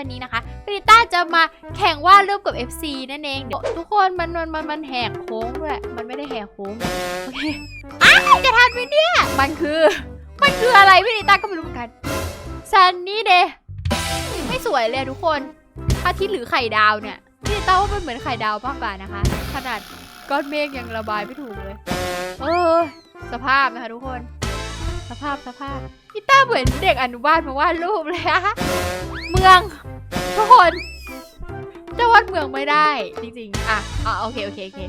วันนี้นะคะปริต้าจะมาแข่งวาดรูปกับ FC นั่นเองเดี๋ยวทุกคนมันมันมันมันแหกโค้งด้วย มันไม่ได้แหกโค้ง โอเคอ้าวจะทันไหมเนี่ย มันคือ มันคืออะไรพี่ต้าก็ไม่รู้เหมือนกันซันนี่เดย์ไม่สวยเลยทุกคนพระอาทิตย์หรือไข่ดาวเนี่ยพี่ต้าว่ามันเหมือนไข่ดาวมากกว่านะคะ ขนาดก้อนเมฆยังระบายไม่ถูกเลย เออ สภาพนะคะทุกคน สภาพสภาพพีต้าเหมือนเด็กอนุบาลมาวาดรูปเลยอะ มืองทุกคนจะวาดเมืองไม่ได้จริงๆอะอะโอเคโอเคโอเค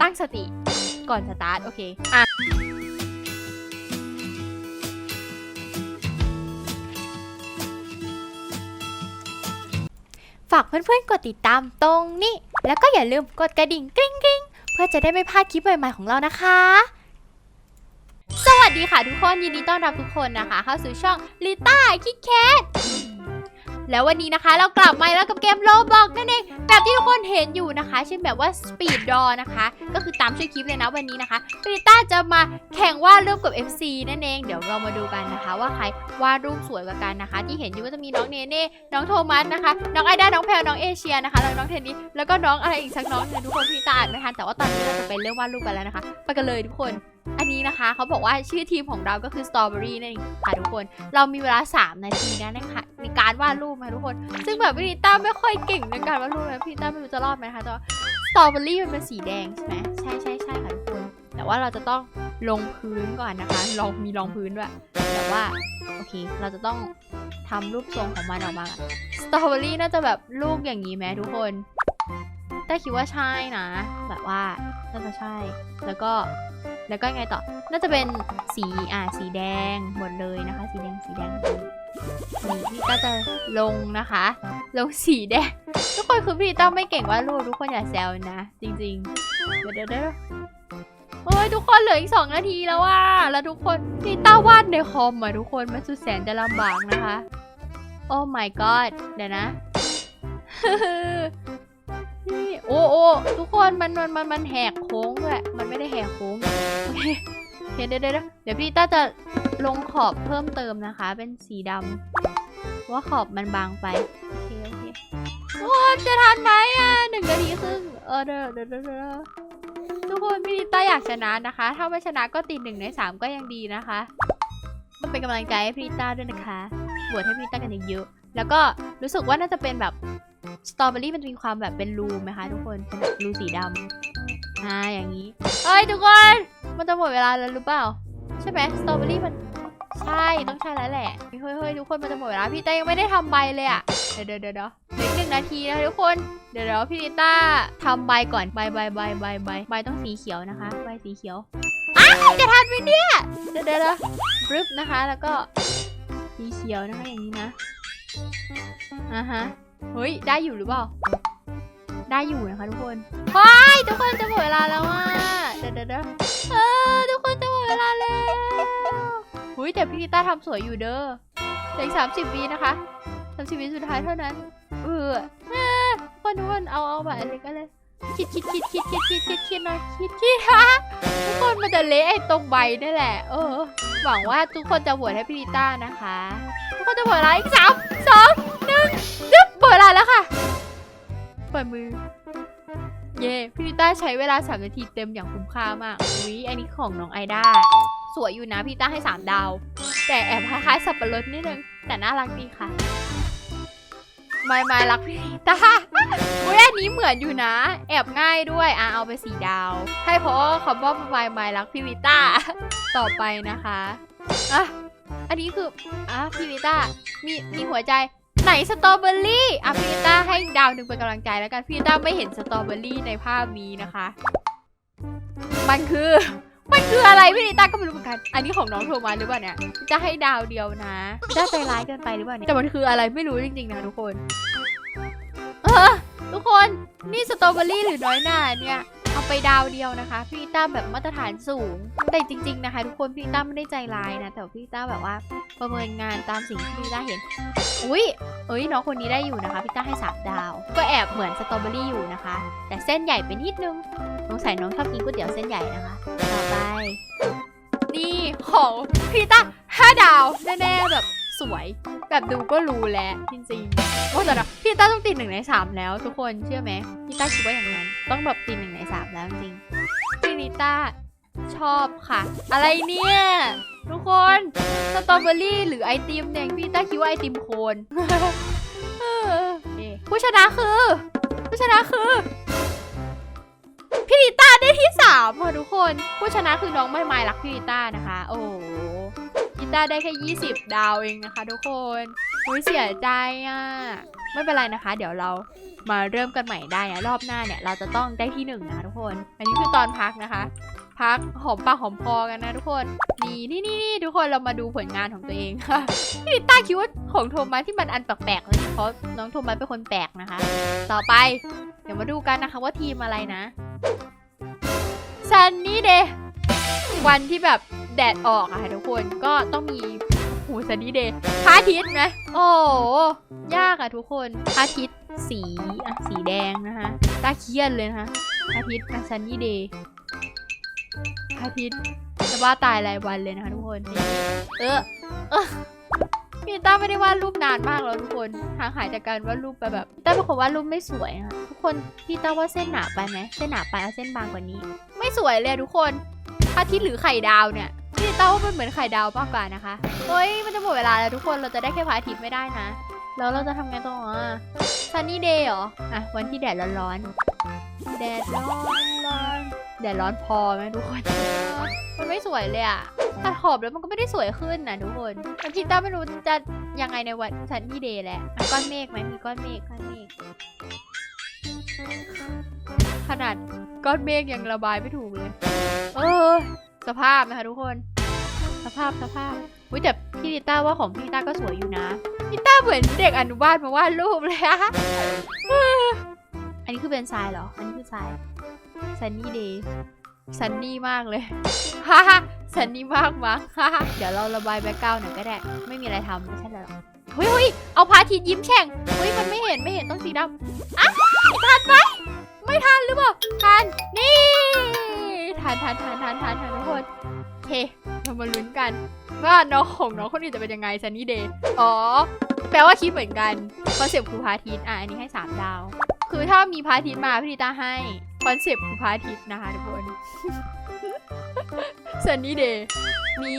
ตั้งสติก่อนสตาร์ทโอเคอะฝากเพื่อนๆกดติดตามตรงนี้ แล้วก็อย่าลืมกดกระดิ่งกริ๊งกริ๊งเพื่อจะได้ไม่พลาดคลิปใหม่ๆของเรานะคะ สวัสดีค่ะทุกคนยินดีต้อนรับทุกคนนะคะ เข้าสู่ช่องลิต้าคิดแคท แล้ววันนี้นะคะเรากลับมาแล้วกับเกมโลบอกนั่นเองแบบที่ทุกคนเห็นอยู่นะคะ เช่นแบบว่า Speed d o นะคะ ก็คือตามชื่อคลิปเลยนะวันนี้นะคะปริต้าจะมาแข่งวาดรูปกับ FC นั่นเอง เดี๋ยวเรามาดูกันนะคะ ว่าใครวาดรูปสวยกว่ากันนะคะ ที่เห็นอยู่ก็จะมีน้องเนเน่ น้องโทมัสนะคะ น้องไอด้า น้องแพลน้องเอเชียนะคะ แล้วน้องเทนนิสแล้วก็น้องอะไรอีกสักน้องหนึงทุกคนพี่ตาอ่านไม่ทันแต่ว่าตอนนี้เราจะไปเริ่มวาดรูปกันแล้วนะคะ ไปกันเลยทุกคน อันนี้นะคะเขาบอกว่าชื่อทีมของเราก็คือ Strawberry นั่นเองค่ะทุกคน เรามีเวลา 3 นาทีนะนะคะในการวาดรูปนะทุกคน ซึ่งแบบพี่ต้าไม่ค่อยเก่งในการวาดรูปนะพี่ต้าไม่รู้จะรอดไหมนะคะแต่ว่าสตรอเบอรี่มันเป็นสีแดงใช่ไหมใช่ใช่ใช่ค่ะทุกคน แต่ว่าเราจะต้องลงพื้นก่อนนะคะลองมีรองพื้นด้วยแต่ว่าโอเค เราจะต้องทำรูปทรงของมันออกมาสตรอเบอรี่น่าจะแบบลูกอย่างนี้ไหมทุกคนแต่คิดว่าใช่นะ แบบว่าน่าจะใช่ แล้วก็ แล้วก็ไงต่อ น่าจะเป็นสีอ่าสีแดงหมดเลยนะคะ สีแดงสีแดงนี่พี่ก็จะลงนะคะ ลงสีแดง ทุกคนคือพี่ต้าไม่เก่งว่าดรูปทุกคนอย่าแซวนะ จริงๆ เดี๋ยวเดี๋ยวเดี๋ยวโอ้ยทุกคนเหลืออีกสองนาทีแล้วว่าแล้วทุกคนพี่ต้าวาดในคอมอะทุกคนมันสุดแสนจะลำบากนะคะ โอ้ my god เดี๋ยวนะนี่โอ้โอ้ทุกคนมันมันมันมันแหกโค้งด้วยมันไม่ได้แหกโค้ง เคเดี๋ยวเดี๋ยวเดี๋ยวเดี๋ยวพี่ต้าจะลงขอบเพิ่มเติมนะคะ เป็นสีดำว่าขอบมันบางไป โอเคโอเคทุกคนจะทันไหมอะหนึ่งนาทีครึ่งเออเดี๋ยวเดี๋ยวเดี๋ยวเดี๋ยวทุกคนพี่ต้าอยากชนะนะคะ ถ้าไม่ชนะก็ติดหนึ่งในสามก็ยังดีนะคะก็เป็นกำลังใจให้พี่ต้าด้วยนะคะบวชให้พี่ต้ากันเยอะๆแล้วก็รู้สึกว่าน่าจะเป็นแบบสตรอเบอรี่มันมีความแบบเป็นรูไหมคะทุกคนเป็นรูสีดำอ่าอย่างนี้เอ้ยทุกคน มันจะหมดเวลาแล้วหรือเปล่า ใช่ไหมสตรอเบอรี่มันใช่ต้องใช่แล้วแหละเฮ้ยเฮ้ยทุกคนมันจะหมดเวลาพี่ต้ยังไม่ได้ทำใบเลยอะเดี๋ยวเดี๋ยวเดี๋ยวเหลือหนึ่งนาทีนะคะทุกคนเดี๋ยวเดี๋ยวพี่ลิต้าทำใบก่อนใบใบใบใบใบใบต้องสีเขียวนะคะใบสีเขียวอ้าวจะทันไหมเนี่ยเดี๋ยวเดี๋ยวรึบนะคะแล้วก็สีเขียวนะคะอย่างนี้นะอ่าฮะเฮ้ยได้อยู่หรือเปล่า ได้อยู่นะคะทุกคนเฮ้ยทุกคนจะหมดเวลาแล้วอะเดี๋ยวเดี๋ยวเออทุกคนจะหมดเวลาแล้วเฮ้ยแต่พี่ลิต้าทำสวยอยู่เด้อเหลืออีกสามสิบวินะคะสามสิบวิสุดท้ายเท่านั้นเออเออทุกคนทุกคนเอาเอาแบบอะไรก็เลยคิดคิดคิดคิดคิดคิดคิดคิดหน่อยคิดคิดฮะทุกคนมันจะเละไอ้ตรงใบนี่แหละ เออ หวังว่าทุกคนจะโหวตให้พี่ลิต้านะคะ ทุกคนจะโหวตอะไรอีกสามสองหนึ่งจึ๊บเปิดเวลาแล้วค่ะ เปิดมือ เย่พี่ต้าใช้เวลา 3 นาทีเต็มอย่างคุ้มค่ามากอุ้ยอันนี้ของน้องไอด้าสวยอยู่นะพี่ต้าให้ 3 ดาว แต่แอบคล้ายๆสับปะรดนิดนึง แต่น่ารักดีค่ะไม่ไม่รักพี่ต้าอุ้ยอันนี้เหมือนอยู่นะ แอบง่ายด้วย อะเอาไปสีดาว ให้เพราะว่าคำว่าไม่ไม่รักพี่ลิต้า ต่อไปนะคะ อะ อันนี้คือ อะพี่ลิต้า มีมีหัวใจ ไหนสตรอเบอรี่อะพี่ต้าให้ดาวหนึ่งเป็นกำลังใจแล้วกันพี่ต้าไม่เห็นสตรอเบอรี่ในภาพนี้นะคะ มันคือมันคืออะไรพี่ลิต้าก็ไม่รู้เหมือนกัน อันนี้ของน้องโทมัสหรือเปล่าเนี่ย จะให้ดาวเดียวนะจะใจร้ายเกินไปหรือเปล่าเนี่ย แต่มันคืออะไรไม่รู้จริงๆนะทุกคน เออทุกคน นี่สตรอเบอรี่หรือน้อยหน้าเนี่ย ไปดาวเดียวนะคะ พี่ต้าแบบมาตรฐานสูง แต่จริง ๆนะคะ ทุกคนพี่ต้าไม่ได้ใจร้ายนะ แต่พี่ต้าแบบว่าประเมินงานตามสิ่งที่พี่ต้าเห็น อุ้ยเอ้ยน้องคนนี้ได้อยู่นะคะพี่ต้าให้สามดาว ก็แอบเหมือนสตรอเบอรี่อยู่นะคะ แต่เส้นใหญ่ไปนิดนึงสงสัยน้องชอบกินก๋วยเตี๋ยวเส้นใหญ่นะคะ ต่อไป นี่ของพี่ต้าห้าดาวแน่ๆแบบ สวยแบบดูก็รู้แล้วจริงๆว่าแต่ละต้าต้องติดหนึ่งในสามแล้ว ทุกคนเชื่อไหมพี่ต้าคิดว่าอย่างนั้น ต้องแบบติดหนึ่งในสามแล้วจริงพี่นิต้าชอบค่ะ อะไรเนี่ยทุกคนสตรอเบอรี่หรือไอติมเนี่ยพี่ต้าคิดว่าไอติมโคนผู้ชนะคือ ผู้ชนะคือพี่ลิต้าได้ที่สามค่ะทุกคน ผู้ชนะคือน้องไม่ไม้รักพี่ลิต้านะคะ โอ้ โหลิต้าได้แค่ 20 ดาวเองนะคะ ทุกคนโอ้ยเสียใจอะ ไม่เป็นไรนะคะ เดี๋ยวเรามาเริ่มกันใหม่ได้นะรอบหน้าเนี่ย เราจะต้องได้ที่หนึ่งนะทุกคน อันนี้คือตอนพักนะคะ พักหอมปากหอมคอกันนะทุกคนนี่นี่นี่ทุกคนเรามาดูผลงานของตัวเองค่ะพี่ต้าคิดว่าของโทมัสที่มันอันแปลกๆเลยเพราะน้องโทมัสเป็นคนแปลกนะคะ ต่อไป เดี๋ยวมาดูกันนะคะว่าทีมอะไรนะซันนี่เดย์วันที่แบบ แดดออกอะค่ะทุกคนก็ต้องมีหูซันนี่เดย์พระอาทิตย์ไหมโอ้ยากอะทุกคนพระอาทิตย์สีอะสีแดงนะคะตาเครียดเลยนะคะพระอาทิตย์กับซันนี่เดย์พระอาทิตย์จะบ้าตายรายวันเลยนะคะทุกคนเออเออพี่ต้าไม่ได้วาดรูปนานมากแล้วทุกคนห่างหายจากการวาดรูปไปแบบต้าเป็นคนวาดรูปไม่สวยอะทุกคนพี่ต้าว่าเส้นหนาไปไหมเส้นหนาไปเอาเส้นบางกว่านี้ ไม่สวยเลยทุกคนพระอาทิตย์หรือไข่ดาวเนี่ย พี่เต้าว่ามันเหมือนไข่ดาวมากกว่านะคะเฮ้ยมันจะหมดเวลาแล้วทุกคนเราจะได้แค่พระอาทิตย์ไม่ได้นะ แล้วเราจะทำไงต่ออะซันนี่เดย์เหรออะวันที่แดดร้อนๆแดดร้อนร้อนแดดร้อนพอไหมทุกคน มันไม่สวยเลยอะตัดขอบแล้วมันก็ไม่ได้สวยขึ้นนะทุกคนแต่พี่ต้าไม่รู้จะยังไงในวันซันนี่เดย์แหละอะก้อนเมฆไหมมีก้อนเมฆก้อนเมฆขนาดก้อนเมฆยังระบายไม่ถูกเลย เออ สภาพนะคะทุกคน สภาพสภาพอุ้ยแต่พี่ลิต้าว่าของพี่ลิต้าก็สวยอยู่นะพี่ลิต้าเหมือนเด็กอนุบาลมาวาดรูปเลยอะอันนี้คือเป็นทรายเหรอ อันนี้คือทรายซันนี่เดย์ซันนี่มากเลยฮ่าฮ่าซันนี่มากมั้งฮ่าเดี๋ยวเราระบายแบ็กกราวน์หน่อยก็ได้ ไม่มีอะไรทำไม่ใช่เหรอเฮ้ยเฮ้ยเอาพาทิตย์ยิ้มแฉ่งเฮ้ยมันไม่เห็นไม่เห็นต้องสีดำอ้าวทันไหมไม่ทันหรือเปล่าทันนี่ ทานทานทานทานทานทานทุกคนเฮ้เรามาลุ้นกัน ว่าน้องของน้องคนอื่นจะเป็นยังไงซันนี่เดย์อ๋อ แปลว่าคิดเหมือนกันคอนเซปต์ครูพาทิตย์อะอันนี้ให้ 3 ดาว คือถ้ามีพระอาทิตย์มาพี่ลิตาให้คอนเซปต์คือพระอาทิตย์นะคะทุกคนซันนี่เดย์มี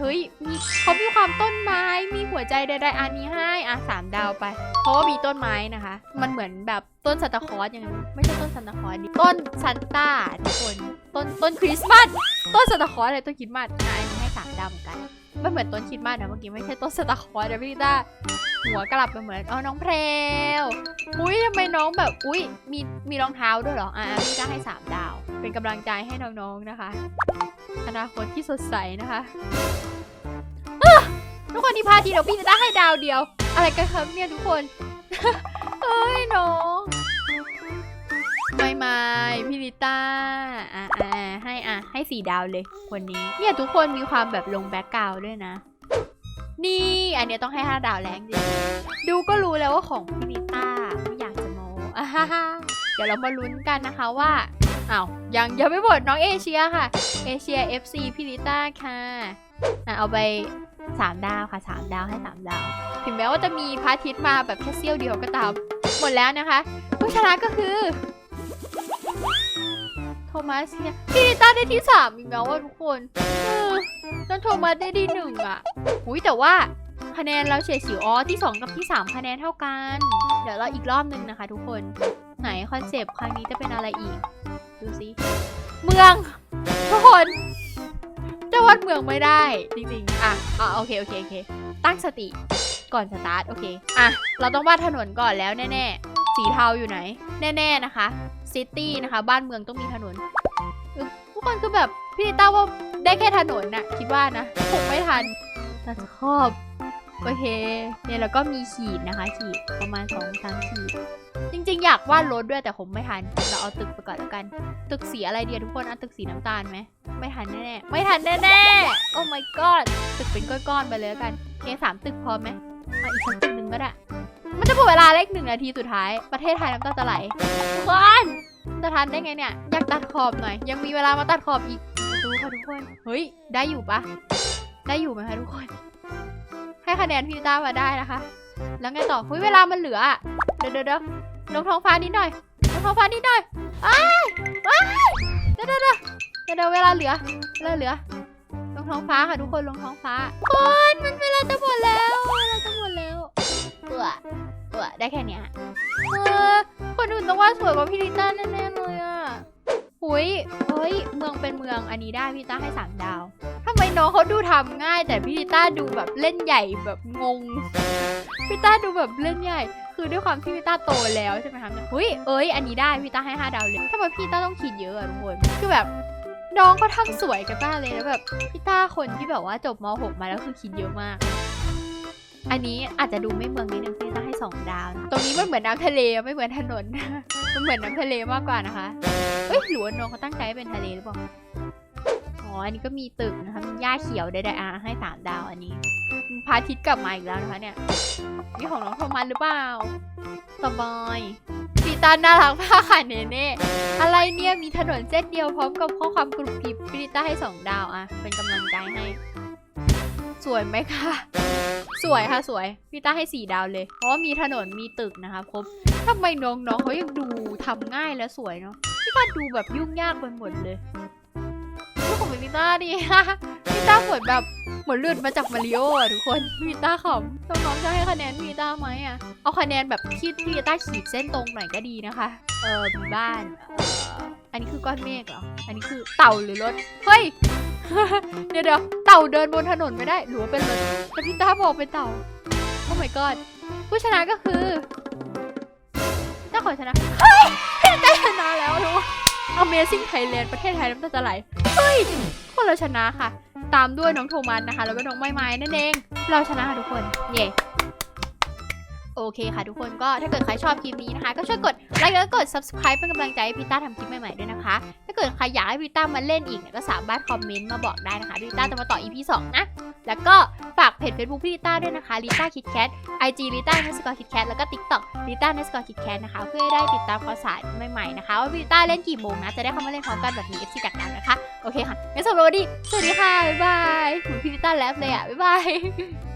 เฮ้ยมีเขามีความต้นไม้มีหัวใจใดๆอันนี้ให้อะสามดาวไป เพราะว่ามีต้นไม้นะคะ มันเหมือนแบบต้นซันตาคลอสอย่างนั้นไม่ใช่ต้นซันตาคลอสดิต้นซันต้าทุกคนต้นต้นคริสต์มาสต้นซันตาคลอสอะไรต้นคริสต์มาสอันนี้ให้สามดาวเหมือนกัน มันเหมือนต้นคิดมากนะเมื่อกี้ไม่ใช่ต้นสตาร์คอร์นะพี่ลิต้าหัวกลับไปเหมือนอ๋อน้องเพลวอุ้ยทำไมน้องแบบอุ้ยมีมีรองเท้าด้วยเหรออะพี่ลิต้าให้สามดาว เป็นกำลังใจให้น้องๆนะคะ อนาคตที่สดใสนะคะทุกคนที่พาทีเดี๋ยวพี่ลิต้าให้ดาวเดียว อะไรกันครับเนี่ยทุกคนเอ้ยน้องไม่ไม่พี่ลิต้าอะ สี่ดาวเลยวันนี้ เนี่ยทุกคนมีความแบบลงแบ็กกราวด์ด้วยนะ นี่อันเนี้ยต้องให้ห้าดาวแรงจริงดูก็รู้แล้วว่าของพี่ลิต้าไม่อยากจะโมอ่าฮ่าฮ่าเดี๋ยวเรามาลุ้นกันนะคะว่าอ้าวยังยังไม่หมดน้องเอเชียค่ะ เอเชีย FC พี่ลิต้าค่ะอะ เอาไปสามดาวค่ะสามดาวให้สามดาว ถึงแม้ว่าจะมีพระอาทิตย์มาแบบแค่เสี้ยวเดียวก็ตาม หมดแล้วนะคะ ผู้ชนะก็คือ โทมัสเนี่ยพี่ลิต้าได้ที่สามอีกแล้วว่าทุกคนเออแล้วโทมัสได้ที่หนึ่งอะอุ้ยแต่ว่าคะแนนเราเฉยสิวอ๋อที่สองกับที่สามคะแนนเท่ากัน เดี๋ยวเราอีกรอบหนึ่งนะคะ ทุกคนไหนคอนเซปต์ครั้งนี้จะเป็นอะไรอีก ดูสิเมืองทุกคนจะวาดเมืองไม่ได้จริงๆอะอะโอเคโอเคโอเคตั้งสติก่อนสตาร์ทโอเคอะเราต้องวาดถนนก่อนแล้วแน่ๆ สีเทาอยู่ไหน แน่ๆนะคะซิตี้นะคะ บ้านเมืองต้องมีถนนทุกคนคือแบบพี่ลิต้าว่าได้แค่ถนนน่ะ คิดว่านะคงไม่ทันแต่จะครอบโอเค เนี่ยแล้วก็มีขีดนะคะ ขีดประมาณสองสามขีด จริงๆ อยากวาดรถด้วยแต่ผมไม่ทัน เราเอาตึกไปก่อนแล้วกัน ตึกสีอะไรเดียทุกคนเอาตึกสีน้ำตาลไหมไม่ทันแน่ๆไม่ทันแน่ๆ โอ้ my god ตึกเป็นก้อนๆไปเลยกันเคสามตึกพอไหมเอาอีกสักตึกหนึ่งก็ได้ มันจะหมดเวลาเลขหนึ่งนาทีสุดท้าย ประเทศไทยน้ำตาจะไหลทุกคนจะทันได้ไงเนี่ย อยากตัดขอบหน่อย ยังมีเวลามาตัดขอบอีก ดูค่ะทุกคน เฮ้ย ได้อยู่ปะ ได้อยู่ไหมคะทุกคน ให้คะแนนพี่ต้ามาได้นะคะ แล้วไงต่อเฮ้ยเวลามันเหลืออะเดี๋ยวเดี๋ยวเดี๋ยวลงท้องฟ้านิดหน่อย ลงท้องฟ้านิดหน่อยอ้ายอ้ายเดี๋ยวเดี๋ยวเดี๋ยวเวเวลาเหลือ เวลาเหลือ ลงท้องฟ้าค่ะทุกคน ลงท้องฟ้าคนมันเวลาจะหมดแล้วเวลาจะหมดแล้ว อเบื่อได้แค่เนี้ยเออคนอื่นต้องว่าสวยกว่าพี่ลิต้าแน่ๆเลยอะหุยเฮ้ย เมืองเป็นเมืองอันนี้ได้พี่ต้าให้สามดาวทำไมน้องเขาดูทำง่าย แต่พี่ลิต้าดูแบบเล่นใหญ่แบบงงพี่ต้าดูแบบเล่นใหญ่ คือด้วยความที่พี่ต้าโตแล้วใช่ไหมคะหุยเอ้ย อันนี้ได้พี่ต้าให้ห้าดาวเลยทำไมพี่ต้าต้องคิดเยอะอะทุกคนคือแบบน้องเขาทำสวยกันมาเลยแล้วแบบพี่ต้าคนที่แบบว่าจบม .6 มาแล้วคือคิดเยอะมาก อันนี้อาจจะดูไม่เมืองนิดนึงพี่ต้าให้สองดาวนะตรงนี้มันเหมือนน้ำทะเลไม่เหมือนถนน มันเหมือนน้ำทะเลมากกว่านะคะเอ้ยหรือว่าน้องเขาตั้งใจเป็นทะเลหรือเปล่าอ๋ออันนี้ก็มีตึกนะคะมีหญ้าเขียวใดๆอะให้สามดาวอันนี้พาทิตกลับมาอีกแล้วนะคะเนี่ยนี่ของน้องโทมัสหรือเปล่าสบายพีตาน่ารักมากค่ะเนเน่อะไรเนี่ยมีถนนเส้นเดียวพร้อมกับข้อความกรุบกริบพี่ลิต้าให้สองดาวอะเป็นกำลังใจให้ สวยไหมคะ สวยค่ะสวย พี่ต้าให้สี่ดาวเลย เพราะว่ามีถนนมีตึกนะคะครบทำไมน้องๆเขายังดูทำง่ายและสวยเนาะพี่ต้าดูแบบยุ่งยากไปหมดเลยดูของพี่ต้าดิพี่ต้าเหมือนแบบเหมือนหลุดมาจากมาริโออะทุกคนพี่ต้าขำน้องๆจะให้คะแนนพี่ต้าไหมอะเอาคะแนนแบบที่พี่ต้าขีดเส้นตรงหน่อยก็ดีนะคะ เออมีบ้านอันนี้คือก้อนเมฆเหรอ อันนี้คือเต่าหรือรถ เฮ้ย เดี๋ยวเดี๋ยวเต่าเดินบนถนนไม่ได้หรือว่าเป็นรถแต่พี่ต้าบอกเป็นเต่าโอ้ my god ผู้ชนะก็คือต้าขอชนะ เฮ้ยพี่ต้าชนะแล้วรู้ Amazing Thailand ประเทศไทยน้ำตาจะไหลเฮ้ยคนเราชนะค่ะ ตามด้วยน้องโทมัสนะคะ แล้วก็น้องไม้ไม้นั่นเอง เราชนะค่ะทุกคน เย่ โอเคค่ะทุกคนก็ถ้าเกิดใครชอบคลิปนี้นะคะ ก็ช่วยกดไลค์แล้วกด subscribe เป็นกำลังใจให้พีต้าทำคลิปใหม่ๆด้วยนะคะ ถ้าเกิดใครอยากให้พีต้ามาเล่นอีกเนี่ยก็สามารถคอมเมนต์มาบอกได้นะคะพีต้าจะมาต่อ EP 2 นะ แล้วก็ฝากเพจ Facebook พี่ลิต้าด้วยนะคะลิต้าคิดแคท IG ลิต้าเนสกอร์คิดแคทแล้วก็ TikTok ลิต้าเนสกอร์คิดแคทนะคะเพื่อได้ติดตามข่าวสารใหม่ๆนะคะว่าพี่ลิต้าเล่นกี่โมงนะจะได้เข้ามาเล่นพร้อมกันแบบนี้ FC จากกันนะคะโอเคค่ะงั้นสำหรับวันนี้สวัสดีค่ะบ๊ายบายเหมือนพี่ลิต้าแลบเลยอะบ๊ายบาย